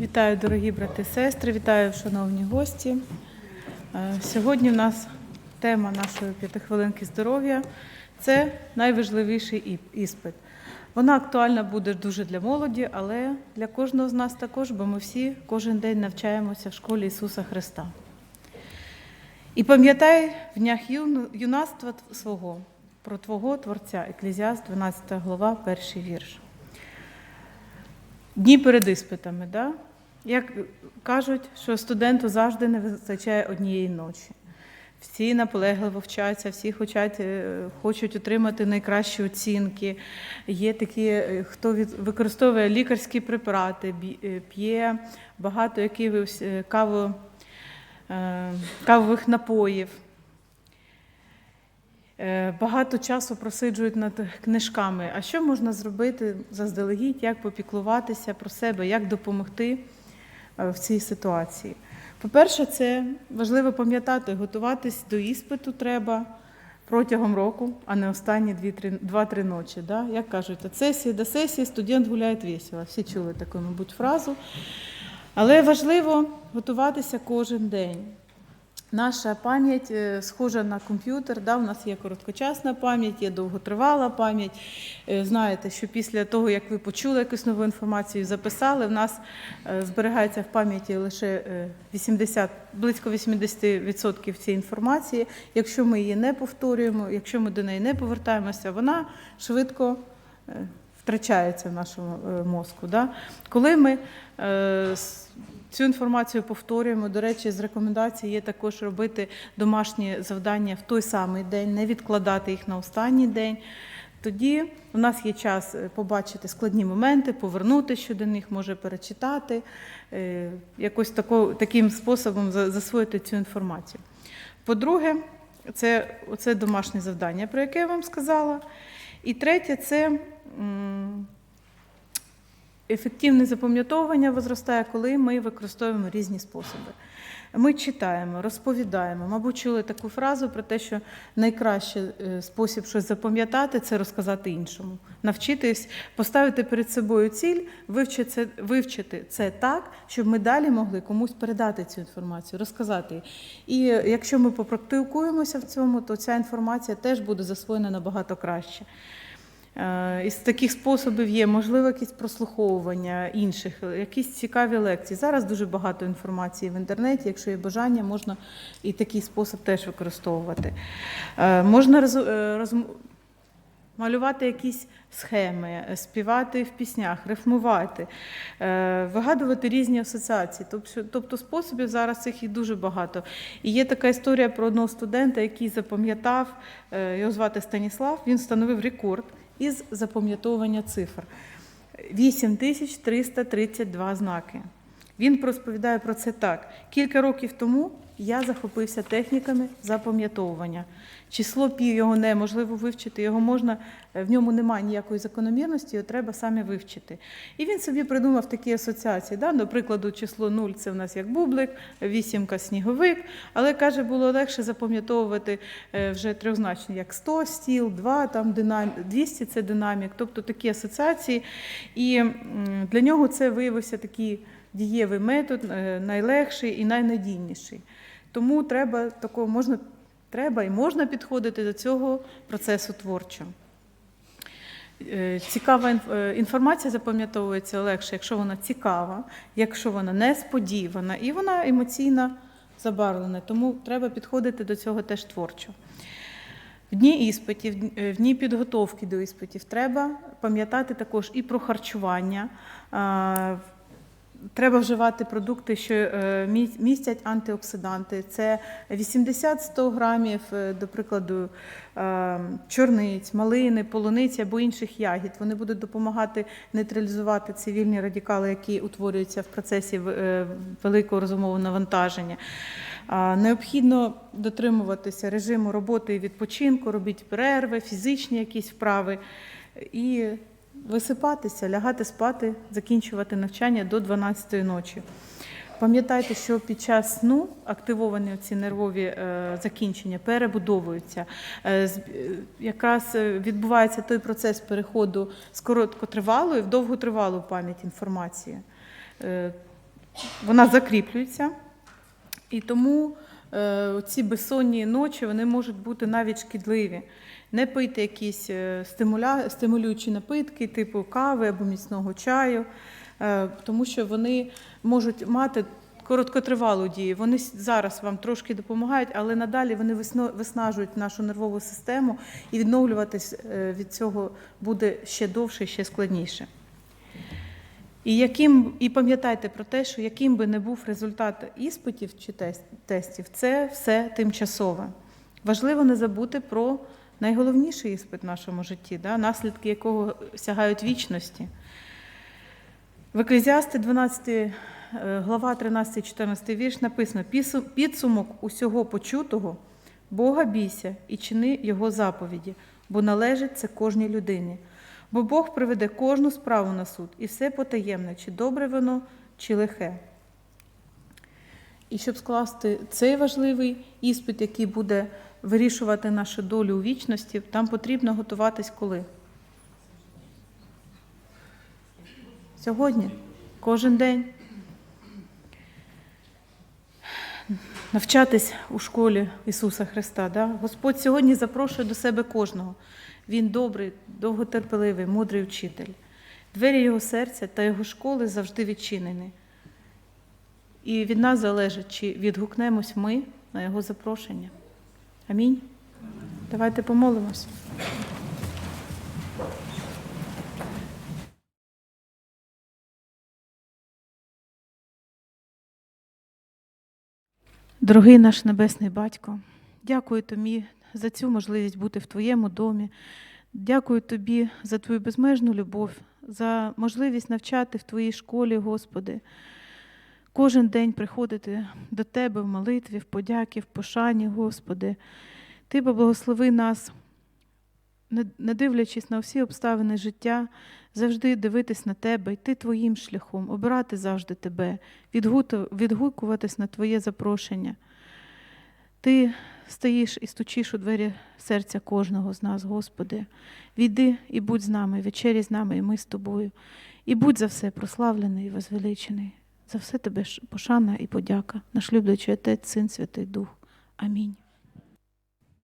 Вітаю, дорогі брати і сестри, вітаю, шановні гості. Е, Сьогодні в нас тема нашої п'ятихвилинки здоров'я це найважливіший іспит. Вона актуальна буде дуже для молоді, але для кожного з нас також, бо ми всі кожен день навчаємося в школі Ісуса Христа. І пам'ятай в днях юнацтва свого про Твого Творця, Еклезіаст, 12 глава, перший вірш. Дні перед іспитами, да? як кажуть, що студенту завжди не вистачає однієї ночі. Всі наполегливо вчаться, всі хочуть, е, хочуть отримати найкращі оцінки. Є такі, е, хто від, використовує лікарські препарати, е, п'є багато якихось кавових напоїв. Е, Багато часу просиджують над книжками. А що можна зробити заздалегідь, як попіклуватися про себе, як допомогти е, в цій ситуації? По-перше, це важливо пам'ятати, готуватись до іспиту треба протягом року, а не останні 2-3 ночі. Да? Як кажуть, від сесії до сесії студент гуляє весело. Всі чули таку, мабуть, фразу. Але важливо готуватися кожен день. Наша пам'ять е, схожа на комп'ютер. Да? У нас є короткочасна пам'ять, є довготривала пам'ять. Е, Знаєте, що після того, як ви почули якусь нову інформацію, записали, в нас е, зберігається в пам'яті лише е, 80, близько 80% цієї інформації. Якщо ми її не повторюємо, якщо ми до неї не повертаємося, вона швидко втрачається в нашому е, мозку. Да? Коли ми е, Цю інформацію повторюємо. До речі, з рекомендацій є також робити домашні завдання в той самий день, не відкладати їх на останній день. Тоді у нас є час е, побачити складні моменти, повернути щодо них, може перечитати, якось тако, таким способом засвоїти цю інформацію. По-друге, це оце домашнє завдання, про яке я вам сказала. І третє це ефективне запам'ятовування возростає, коли ми використовуємо різні способи. Ми читаємо, розповідаємо. Мабуть, чули таку фразу про те, що найкращий е, спосіб щось запам'ятати це розказати іншому. Навчитись поставити перед собою ціль, вивчити це, вивчити це так, щоб ми далі могли комусь передати цю інформацію, розказати. І якщо ми попрактикуємося в цьому, то ця інформація теж буде засвоєна набагато краще. Е, Із таких способів є можливо якісь прослуховування інших, якісь цікаві лекції. Зараз дуже багато інформації в інтернеті. Якщо є бажання, можна і такий спосіб теж використовувати. Е, Можна роз- е, розм- малювати якісь схеми, співати в піснях, рифмувати, вигадувати різні асоціації. Тобто, способів зараз цих і дуже багато. І є така історія про одного студента, який запам'ятав, його звати Станіслав, він встановив рекорд із запам'ятовування цифр. 8332 знаки. Він розповідає про це так. Кілька років тому я захопився техніками запам'ятовування. Число пів його неможливо вивчити, його можна, е, в ньому немає ніякої закономірності, його треба самі вивчити. І він собі придумав такі асоціації. Да? До прикладу, число 0 це в нас як бублик, вісімка сніговик, але каже, було легше запам'ятовувати е, вже трьохзначні, як 100 стіл, 2, там динам... 200 це динамік, тобто такі асоціації. І для нього це виявився такий дієвий метод, е, найлегший і найнадійніший. Тому треба такого можна, треба і можна підходити до цього процесу творчо. Е, Цікава е, інформація запам'ятовується легше, якщо вона цікава, якщо вона несподівана і вона емоційно забарвлена. Тому треба підходити до цього теж творчо. В дні іспитів, в дні підготовки до іспитів треба пам'ятати також і про харчування. Треба вживати продукти, що е, містять антиоксиданти. Це 80-100 грамів, е, до прикладу, е, чорниць, малини, полуниці або інших ягід. Вони будуть допомагати нейтралізувати цивільні радикали, які утворюються в процесі великого розумового навантаження. Необхідно дотримуватися режиму роботи і відпочинку, робити перерви, фізичні якісь вправи і висипатися, лягати спати, закінчувати навчання до 12-ї ночі. Пам'ятайте, що під час сну активовані ці нервові е, закінчення перебудовуються. Е, е, якраз відбувається той процес переходу з короткотривалої в довготривалу пам'ять інформації. Вона закріплюється. І тому ці безсонні ночі вони можуть бути навіть шкідливі. Не пийте якісь е, стимуля... стимулюючі напитки, типу кави або міцного чаю, е, тому що вони можуть мати короткотривалу дію. Вони зараз вам трошки допомагають, але надалі вони виснажують нашу нервову систему, і відновлюватись е, від цього буде ще довше, ще складніше. І, яким, і пам'ятайте про те, що яким би не був результат іспитів чи тестів, це все тимчасове. Важливо не забути про найголовніший іспит в нашому житті, да, наслідки якого сягають вічності. В Еклезіасти 12, е, глава 13-14 вірш написано: підсумок усього почутого, Бога бійся і чини Його заповіді, бо належить це кожній людині. Бо Бог приведе кожну справу на суд, і все потаємне, чи добре воно, чи лихе. І щоб скласти цей важливий іспит, який буде вирішувати нашу долю у вічності, там потрібно готуватись коли? Сьогодні, кожен день. Навчатись у школі Ісуса Христа. Да? Господь сьогодні запрошує до себе кожного. Він добрий, довготерпеливий, мудрий вчитель. Двері його серця та його школи завжди відчинені. І від нас залежить, чи відгукнемось ми на його запрошення. Амінь. Давайте помолимось. Дорогий наш Небесний Батько, дякую тобі за цю можливість бути в Твоєму домі. Дякую тобі за твою безмежну любов, за можливість навчати в Твоїй школі, Господи. Кожен день приходити до Тебе в молитві, в подяки, в пошані, Господи. Ти поблагослови нас, не дивлячись на всі обставини життя, завжди дивитись на Тебе, йти Твоїм шляхом, обирати завжди Тебе, відгукуватись на Твоє запрошення. Ти стоїш і стучиш у двері серця кожного з нас, Господи. Війди і будь з нами, вечері з нами, і ми з тобою. І будь за все прославлений і возвеличений. За все тебе пошана і подяка, наш люблячий Отець, Син, Святий Дух. Амінь.